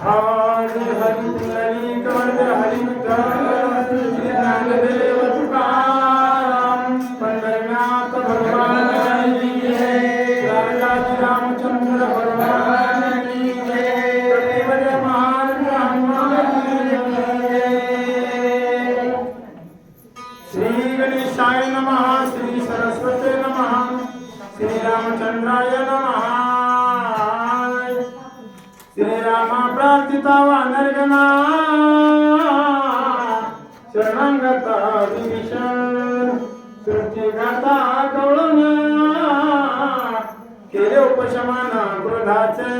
हरी हरी हरी శ్రీరామ ప్రార్థిత వానర్గనా శరణంగత విభీషణ सृष्टीगत कवळना केले उपशमन क्रोधाचे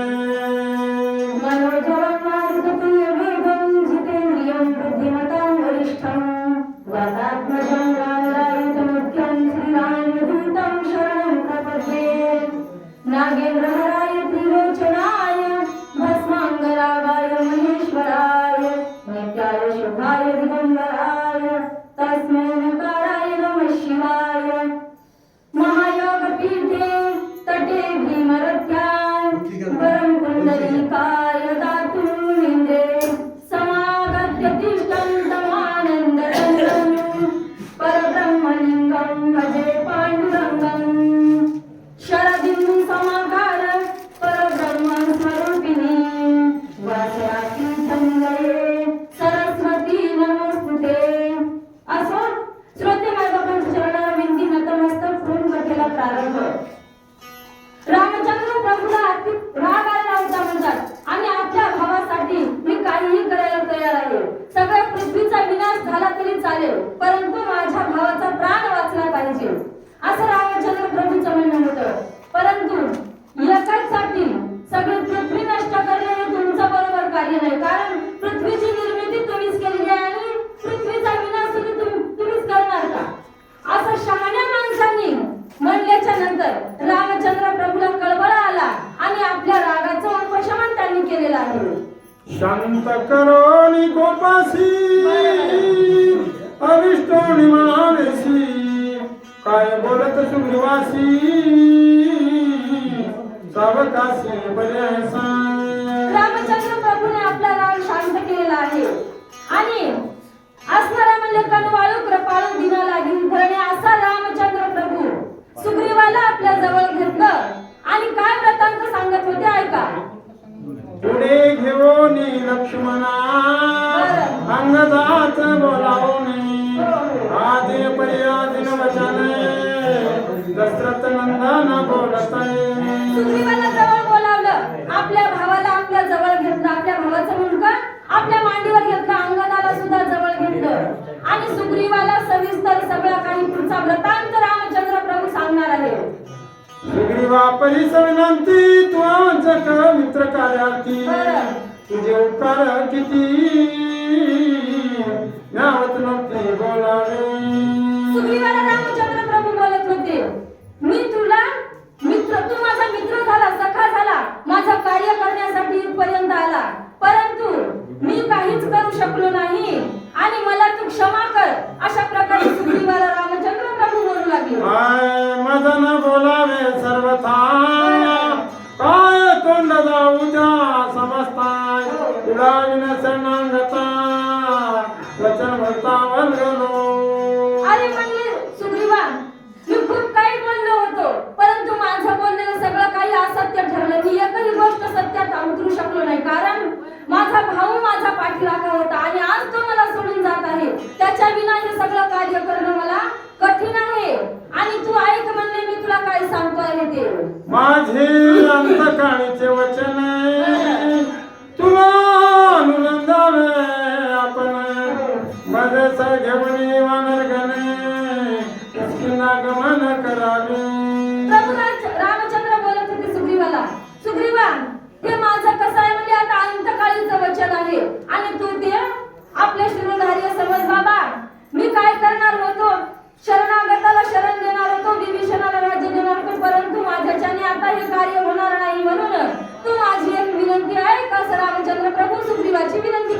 शांत करोनि गोपासी अविष्टो निमानसी काय बोलत सुग्रीवासी? सावकासी बल्यासा रामचंद्र प्रभूने आपला राग शांत केलेला आहे. आणि असणारा म्हणजे कनवाळू कृपाळू दिना लागील धरणे असा रामचंद्र प्रभू सुग्रीवाला आपल्या जवळ घेतलं. आणि काय व्रतांत लक्ष्मणा अंगदात बोलावणे हो. आदि पर्यादिन वचने दशरथ नंदन बोलत आपल्या भावाला आपल्या जवळ घेतलं. आपल्या भावाचा मुलगा आपल्या मांडीवर घेतलं. अंगदाला सुद्धा जवळ घेतलं. आणि सुग्रीवाला सविस्तर सगळा काही पुढचा वृत्तांत रामचंद्र प्रभू सांगणार आहे. सुग्रीवा परिस विनंती तू जग मित्र कार्यार्थी. तुझे उपकार किती? नावत नव्हते बोलावे. सुग्रीवाला रामचंद्र प्रभू बोलत होते मी तुला मित्र तू माझा मित्र झाला करणं मला?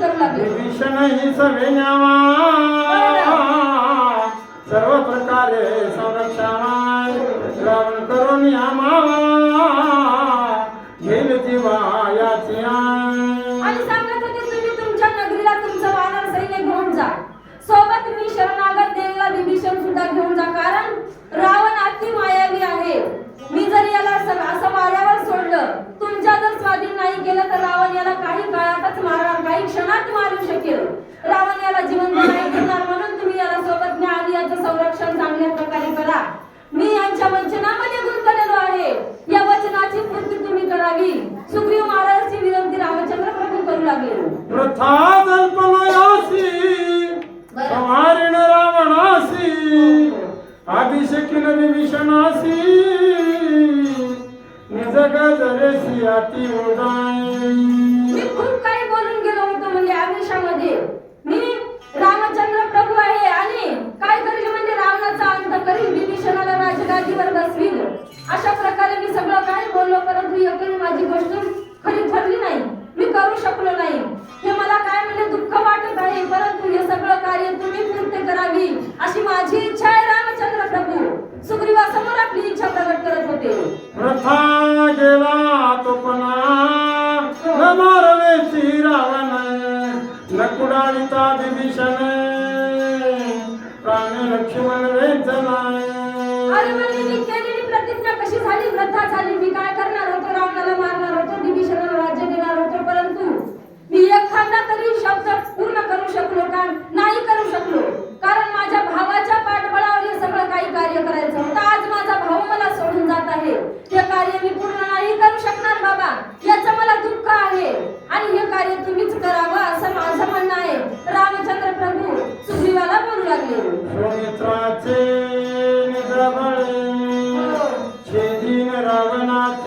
करू लागले. विभीषण ही सविन्यावा सर्व प्रकारे संरक्षणा करून यामा व्यथा जल्पनयासी संहारिण रावणासी अभिषेकिन विभीषणासी निज गजरेसी अति मी खूप काही बोलून गेलो होतो म्हणजे आदेशामध्ये. मी रामचंद्र प्रभू आहे आणि काय करील म्हणजे रावणाचा अंत करील विभीषणाला राजगादीवर बसवील अशा प्रकारे मी सगळं काय बोललो श्रद्धा झाली. मी काय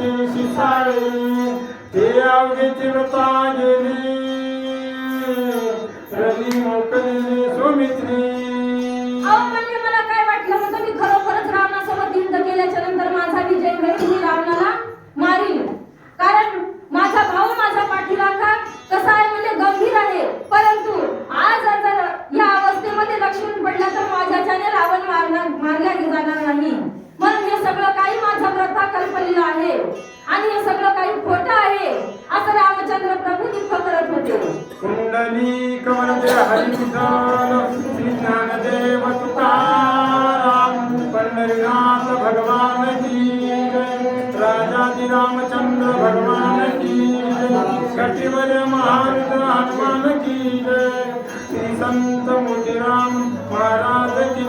ती शिसाळे ते अवघे चिरता गेली रली मोकली मला काय वाटलं मग मी खरोखरच रावणासोबत युद्ध केल्याच्यानंतर माझा विजय घडली कुंडली कवरदे श्री ज्ञानदेव तुकाराम पंढरीनाथ भगवान की राजाजी रामचंद्र भगवान की गटिवर महारुद्र हनुमान श्री संत मोतीराम महाराज की